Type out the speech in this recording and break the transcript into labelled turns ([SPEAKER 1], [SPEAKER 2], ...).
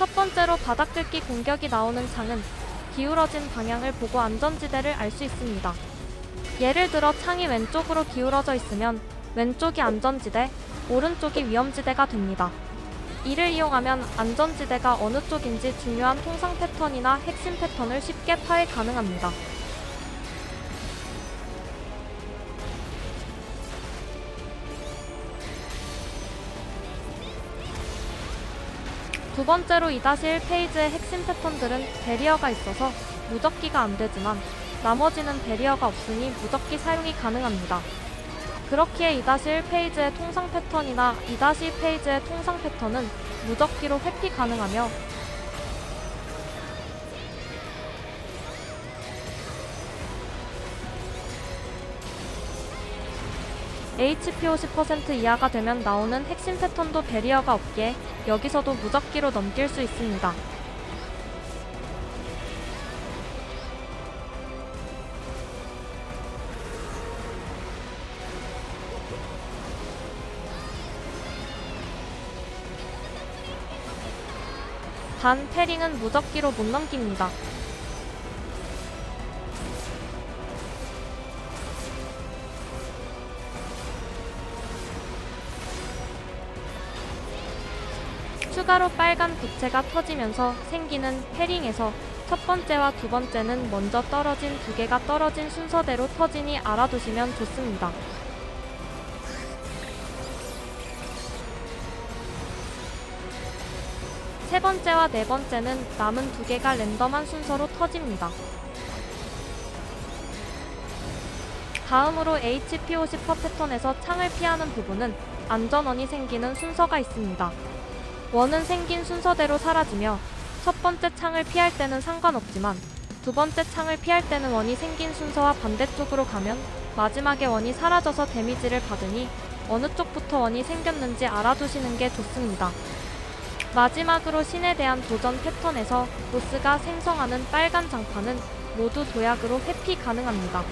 [SPEAKER 1] 첫 번째로 바닥 긁기 공격이 나오는 창은 기울어진 방향을 보고 안전지대를 알 수 있습니다. 예를 들어 창이 왼쪽으로 기울어져 있으면 왼쪽이 안전지대, 오른쪽이 위험지대가 됩니다. 이를 이용하면 안전지대가 어느 쪽인지 중요한 통상 패턴이나 핵심 패턴을 쉽게 파악 가능합니다. 두 번째로 2-1 페이지의 핵심 패턴들은 베리어가 있어서 무적기가 안 되지만 나머지는 베리어가 없으니 무적기 사용이 가능합니다. 그렇기에 2-1 페이지의 통상 패턴이나 2-2 페이지의 통상 패턴은 무적기로 회피 가능하며 HP 50% 이하가 되면 나오는 핵심 패턴도 베리어가 없기에 여기서도 무적기로 넘길 수 있습니다. 단 패링은 무적기로 못 넘깁니다. 추가로 빨간 부채가 터지면서 생기는 패링에서 첫 번째와 두 번째는 먼저 떨어진 두 개가 떨어진 순서대로 터지니 알아두시면 좋습니다. 세 번째와 네 번째는 남은 두 개가 랜덤한 순서로 터집니다. 다음으로 HP 50% 패턴에서 창을 피하는 부분은 안전원이 생기는 순서가 있습니다. 원은 생긴 순서대로 사라지며 첫 번째 창을 피할 때는 상관없지만 두 번째 창을 피할 때는 원이 생긴 순서와 반대쪽으로 가면 마지막에 원이 사라져서 데미지를 받으니 어느 쪽부터 원이 생겼는지 알아두시는 게 좋습니다. 마지막으로 신에 대한 도전 패턴에서 보스가 생성하는 빨간 장판은 모두 도약으로 회피 가능합니다.